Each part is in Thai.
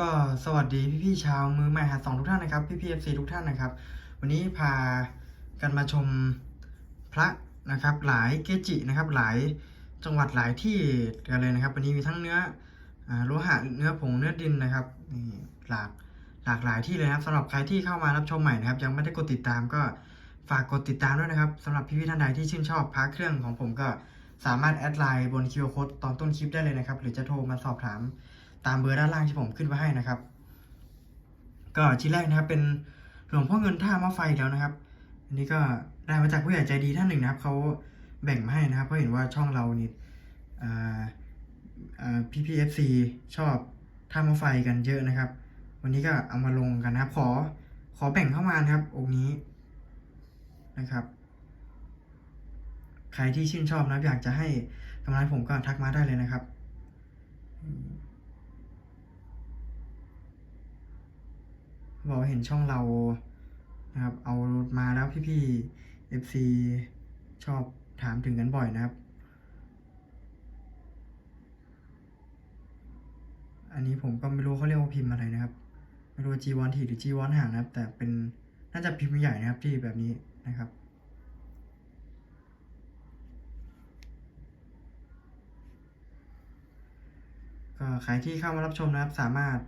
ก็สวัสดีพี่ๆชาวมือใหม่หาสองทุกท่านนะครับพี่ๆเอฟซีทุกท่านนะครับ วันนี้พากันมาชมพระนะครับ หลายเกจินะครับ หลายจังหวัดหลายที่กันเลยนะครับ วันนี้มีทั้งเนื้อโลหะเนื้อผงเนื้อดินนะครับนี่หลากหลากหลายที่เลยนะครับสำหรับใครที่เข้ามารับชมใหม่นะครับ ยังไม่ได้กดติดตามก็ฝากกดติดตามด้วยนะครับสำหรับพี่ๆท่านใดที่ชื่นชอบพระเครื่องของผมก็สามารถแอดไลน์บนคิวโค้ดตอนต้นคลิปได้เลยนะครับ หรือจะโทรมาสอบถาม ตามเบอร์ด้านล่างที่ผมขึ้นไว้ให้นะครับ ก็ชิ้นแรกนะครับ เป็นหลวงพ่อเงินท่ามะไฟแล้วนะครับ อันนี้ก็ได้มาจากผู้ใหญ่ใจดีท่านหนึ่งนะครับเขาแบ่งมาให้นะครับเพราะเห็นว่าช่องเรานี่อ่าอ่าพี่พีเอฟซีชอบท่ามะไฟกันเยอะนะครับ วันนี้ก็เอามาลงกันนะครับ ขอขอแบ่งเข้ามานะครับ องค์นี้นะครับใครที่ชื่นชอบนะอยากจะให้กำลังผมก็ทักมาได้เลยนะครับ บอกเห็นช่องเรานะครับ เอารถมาแล้วพี่ๆ FC ชอบถามถึงกันบ่อยนะครับ อันนี้ผมก็ไม่รู้เขาเรียกว่าพิมพ์อะไรนะครับ ไม่รู้จีวอนถี่หรือจีวอนห่างนะครับ แต่เป็นน่าจะพิมพ์ใหญ่นะครับที่แบบนี้นะครับก็ใครที่เข้ามารับชมนะครับสามารถ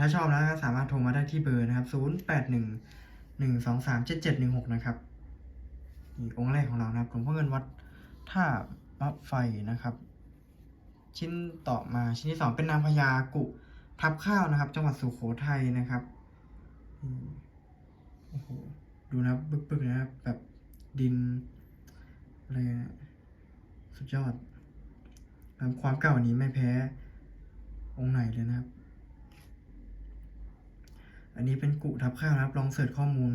ถ้าชอบแล้วก็สามารถโทรมาได้ที่เบอร์นะครับ 0 8 1 1 2 3 7 7 1 6 นะครับนี่องค์แรกของเรานะครับหลวงพ่อเงินวัดท่ามะไฟนะครับ ชิ้นต่อมาชิ้นที่สองเป็นนางพญากุทับข้าวนะครับ จังหวัดสุโขทัยนะครับโอ้โหดูนะครับบึกๆนะครับแบบดินอะไรนะสุดยอดครับความเก่านี้ไม่แพ้องค์ไหนเลยนะครับ อันนี้เป็นกุทับข้าวนะครับ ลองเสิร์ชข้อมูล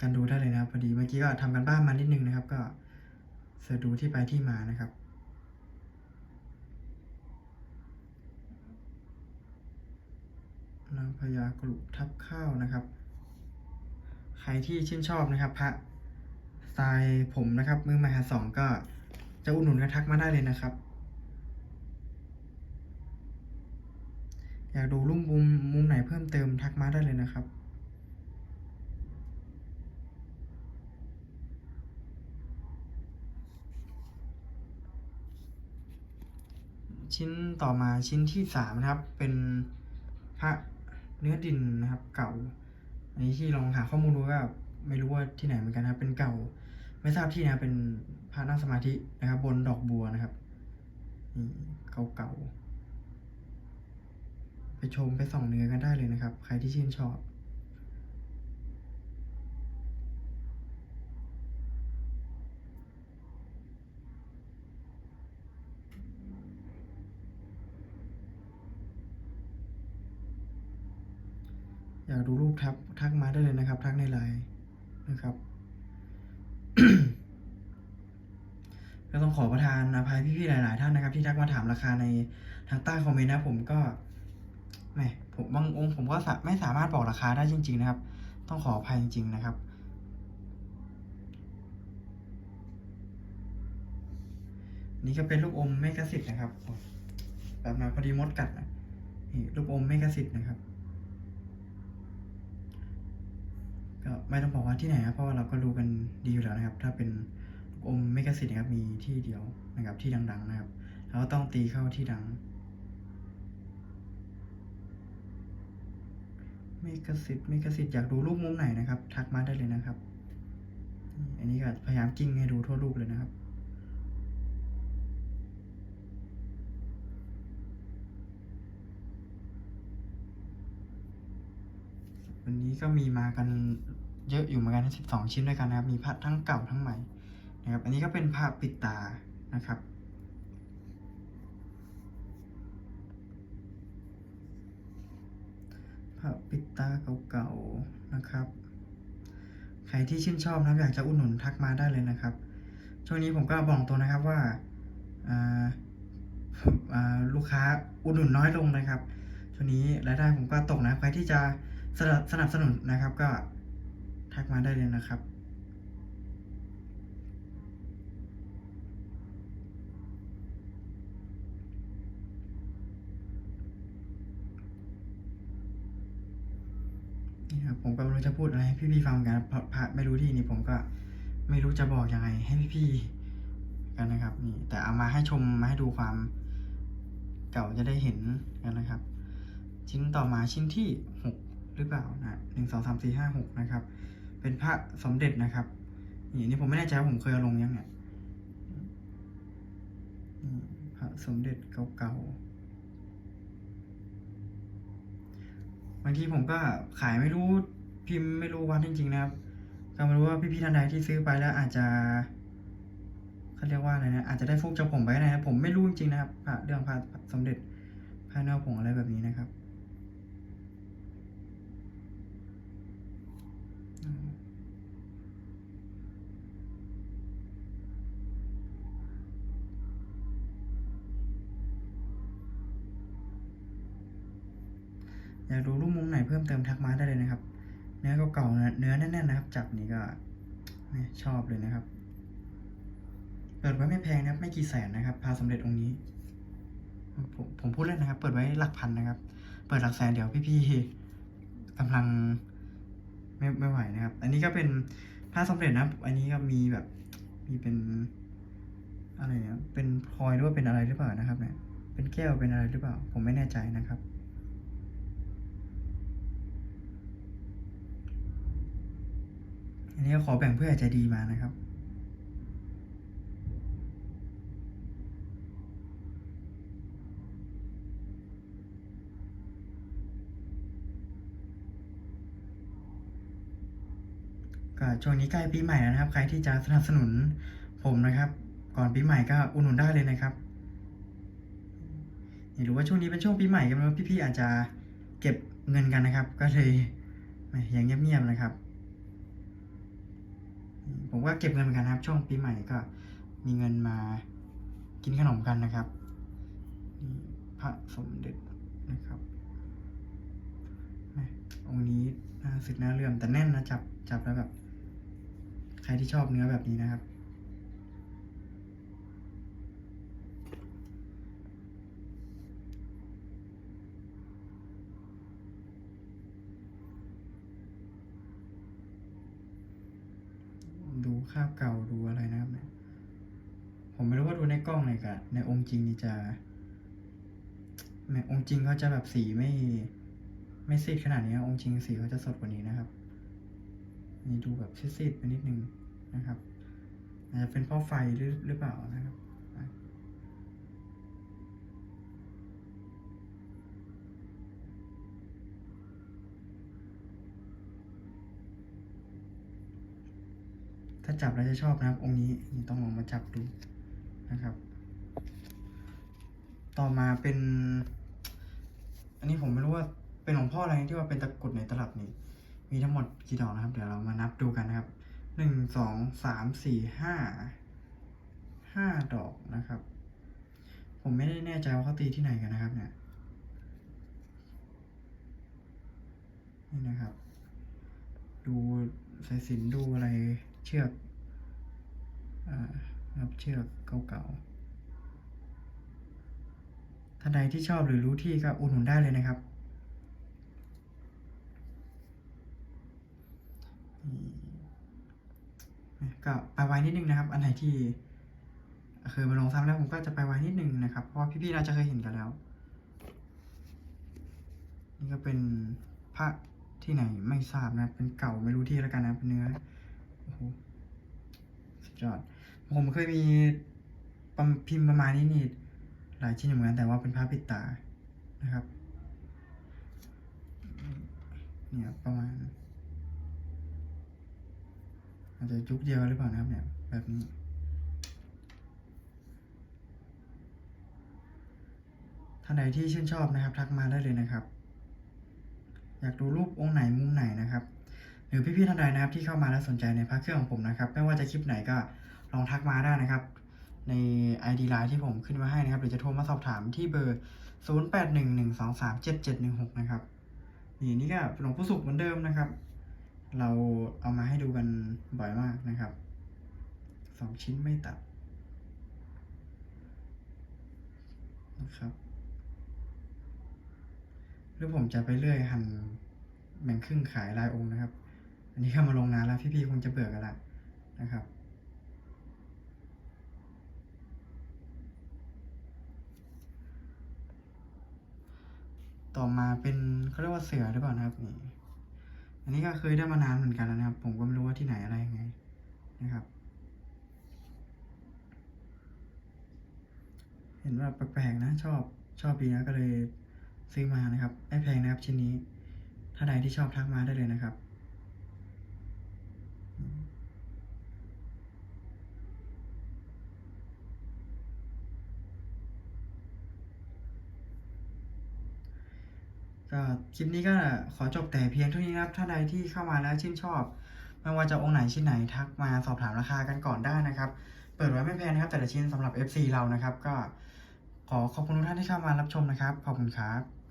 กันดูได้เลยนะครับ พอดีเมื่อกี้ก็ทำกันบ้านมานิดนึงนะครับ ก็เสิร์ชดูที่ไปที่มานะครับนางพญากรุทับข้าวนะครับ ใครที่ชื่นชอบนะครับ พระสไตล์ผมนะครับ มือใหม่หาสองก็จะอุดหนุนกระทักมาได้เลยนะครับ อยากดูรูปมุมมุมไหนเพิ่มเติมทักมาได้เลยนะครับชิ้นต่อมาชิ้นที่สามนะครับ เป็นพระเนื้อดินนะครับ เก่า อันนี้ที่ลองหาข้อมูลดูก็ไม่รู้ว่าที่ไหนเหมือนกันนะครับ เป็นเก่า ไม่ทราบที่นะเป็นพระนั่งสมาธินะครับ บนดอกบัวนะครับนี่เก่า ไปชมไปส่องเนื้อกันได้เลยนะครับ ใครที่ชื่นชอบอยากดูรูปทักทักมาได้เลยนะครับ ทักในไลน์นะครับก็ต้องขอประทานอภัยพี่ๆหลาย ๆ ท่านนะครับ ที่ทักมาถามราคาในทางใต้คอมเมนต์นะผมก็ แหมผมบางองค์ผมก็ไม่สามารถบอกราคาได้จริง ๆ นะครับ ต้องขออภัยจริง ๆ นะครับ นี่ก็เป็นลูกอมเมกะสิทธ์นะครับแบบมาพอดีมดกัดนะนี่ลูกอมเมกะสิทธ์นะครับก็ไม่ต้องบอกว่าที่ไหนครับเพราะว่าเราก็รู้กันดีอยู่แล้วนะครับ ถ้าเป็นลูกอมเมกะสิทธ์นะครับมีที่เดียวนะครับที่ดัง ๆ นะครับแล้วก็ต้องตีเข้าที่ดัง เมกะสิทธิ์เมกะสิทธิ์อยากดูรูปมุมไหนนะครับ ทักมาได้เลยนะครับ อันนี้ก็พยายามกิ้งให้ดูทั่วรูปเลยนะครับวันนี้ก็มีมากันเยอะอยู่เหมือนกันสิบสองชิ้นด้วยกันนะครับ มีพระทั้งเก่าทั้งใหม่นะครับ อันนี้ก็เป็นภาพปิดตานะครับ ภาพปิดตาเก่าๆนะครับ ใครที่ชื่นชอบนะอยากจะอุดหนุนทักมาได้เลยนะครับ ช่วงนี้ผมก็บอกตัวนะครับว่าลูกค้าอุดหนุนน้อยลงนะครับ ช่วงนี้รายได้ผมก็ตกนะ ใครที่จะสนับสนุนนะครับ ก็ทักมาได้เลยนะครับ ครับผมก็ไม่รู้จะพูดอะไรให้พี่ๆฟังกันเพราะพระไม่รู้ที่นี่ผมก็ไม่รู้จะบอกยังไง ให้พี่ๆกันนะครับ นี่ แต่เอามาให้ชมมาให้ดูความเก่าจะได้เห็นกันนะครับ ชิ้นต่อมาชิ้นที่หกหรือเปล่านะหนึ่งสองสามสี่ห้าหกนะครับ เป็นพระสมเด็จนะครับนี่นี่ผมไม่แน่ใจว่าผมเคยลงยังเนี่ยพระสมเด็จเก่าๆ บางทีผมก็ขายไม่รู้พิมพ์ไม่รู้วันจริงๆนะครับก็ไม่รู้ว่าพี่ๆท่านใดที่ซื้อไปแล้วอาจจะเขาเรียกว่าอะไรนะอาจจะได้ฟุกจากผมไปก็ได้นะผมไม่รู้จริงๆนะครับพระเรื่องพระสมเด็จพระเนื้อผงอะไรแบบนี้นะครับ อืม อยากดูรูปมุมไหนเพิ่มเติมทักมาได้เลยนะครับ เนื้อเก่าๆเนื้อแน่นๆนะครับ จับนี่ก็ชอบเลยนะครับ เปิดไว้ไม่แพงนะครับ ไม่กี่แสนนะครับพาสมเด็จองค์นี้ ผมผมพูดเล่นนะครับ เปิดไว้หลักพันนะครับ เปิดหลักแสนเดี๋ยวพี่ๆกำลังไม่ไม่ไหวนะครับ อันนี้ก็เป็นพระสมเด็จนะอันนี้ก็มีแบบมีเป็นอะไรเนี่ยเป็นพลอยหรือว่าเป็นอะไรหรือเปล่านะครับเนี่ยเป็นแก้วเป็นอะไรหรือเปล่า ผมไม่แน่ใจนะครับ อันนี้ขอแบ่งเพื่อใจดีมานะครับ ก็ช่วงนี้ใกล้ปีใหม่แล้วนะครับ ใครที่จะสนับสนุนผมนะครับ ก่อนปีใหม่ก็อุดหนุนได้เลยนะครับหรือว่าช่วงนี้เป็นช่วงปีใหม่กันแล้วพี่ๆอาจจะเก็บเงินกันนะครับ ก็เลยยังเงียบๆนะครับ ผมก็เก็บเงินเหมือนกันนะครับ ช่วงปีใหม่ก็มีเงินมากินขนมกันนะครับพระสมเด็จนะครับองค์นี้น่าสึกน่าเลื่อมแต่แน่นนะจับจับแล้วแบบ ใครที่ชอบเนื้อแบบนี้นะครับ ดูภาพเก่าดูอะไรนะครับเนี่ยผมไม่รู้ว่าดูในกล้องเลยกับในองค์จริงนี่จะในองค์จริงเขาจะแบบสีไม่ ไม่ซีดขนาดนี้องค์จริงสีเขาจะสดกว่านี้นะครับ นี่ดูแบบซีดๆไปนิดนึงนะครับอาจจะเป็นเพราะไฟหรือหรือเปล่านะครับอะถ้า จับแล้วจะชอบนะครับ องค์นี้นี่ต้องลองมาจับดูนะครับ ต่อมาเป็น อันนี้ผมไม่รู้ว่าเป็นหลวงพ่ออะไรที่ว่าเป็นตะกรุดในตลับนี่มีทั้งหมดกี่ดอกนะครับ เดี๋ยวเรามานับดูกันนะครับหนึ่งสองสามสี่ห้าห้าดอกนะครับ ผมไม่ได้แน่ใจว่าเขาตีที่ไหนกันนะครับ เนี่ยนี่นะครับ ดูสายสินดูอะไรเชือก รับเชือกเก่าๆท่านใดที่ชอบหรือรู้ที่ก็อุดหนุนได้เลยนะครับก็ไปไวนิดนึงนะครับ อันไหนที่เคยมาลองทำแล้วผมก็จะไปไวนิดนึงนะครับ เพราะพี่ๆน่าจะเคยเห็นกันแล้ว นี่ก็เป็นพระที่ไหนไม่ทราบนะ เป็นเก่าไม่รู้ที่แล้วกันนะเป็นเนื้อโอ้โหสุดยอด ผมเคยมีพิมพ์ประมาณนี้นี่หลายชิ้นเหมือนกันแต่ว่าเป็นพระปิดตานะครับเนี่ยประมาณอาจจะยุคเดียวหรือเปล่านะครับเนี่ยแบบนี้ท่านใดที่ชื่นชอบนะครับทักมาได้เลยนะครับ อยากดูรูปองค์ไหนมุมไหนนะครับ หรือพี่ๆท่านใดนะครับที่เข้ามาแล้วสนใจในพระเครื่องของผมนะครับ ไม่ว่าจะคลิปไหนก็ ลองทักมาได้นะครับ ใน ID Line ที่ผมขึ้นมาให้นะครับ หรือจะโทรมาสอบถามที่เบอร์ 0811237716 นะครับนี่นี่ก็หลวงปู่สุขเหมือนเดิมนะครับ เราเอามาให้ดูกันบ่อยมากนะครับสองชิ้นไม่ตัดนะครับหรือผมจะไปเรื่อยหั่นแบ่งครึ่งขายรายองค์นะครับ อันนี้เข้ามาลงนานแล้วพี่ๆคงจะเบื่อกันละนะครับ ต่อมาเป็นเขาเรียกว่าเสือหรือเปล่านะครับนี่อันนี้ก็เคยได้มานานเหมือนกันแล้วนะครับ ผมก็ไม่รู้ว่าที่ไหนอะไรยังไงนะครับ เห็นว่าแปลกๆนะชอบชอบดีนะก็เลยซื้อมานะครับไอ้แพงนะครับชิ้นนี้ ถ้าใดที่ชอบทักมาได้เลยนะครับ ก็คลิปนี้ก็ขอจบแต่เพียงเท่านี้นะครับ ถ้าใดที่เข้ามาแล้วชื่นชอบ ไม่ว่าจะองค์ไหนชิ้นไหนทักมาสอบถามราคากันก่อนได้นะครับ เปิดไว้ไม่แพงนะครับ แต่ละชิ้นสำหรับ FC เรานะครับ ก็ขอขอบคุณทุกท่านที่เข้ามารับชมนะครับ ขอบคุณครับ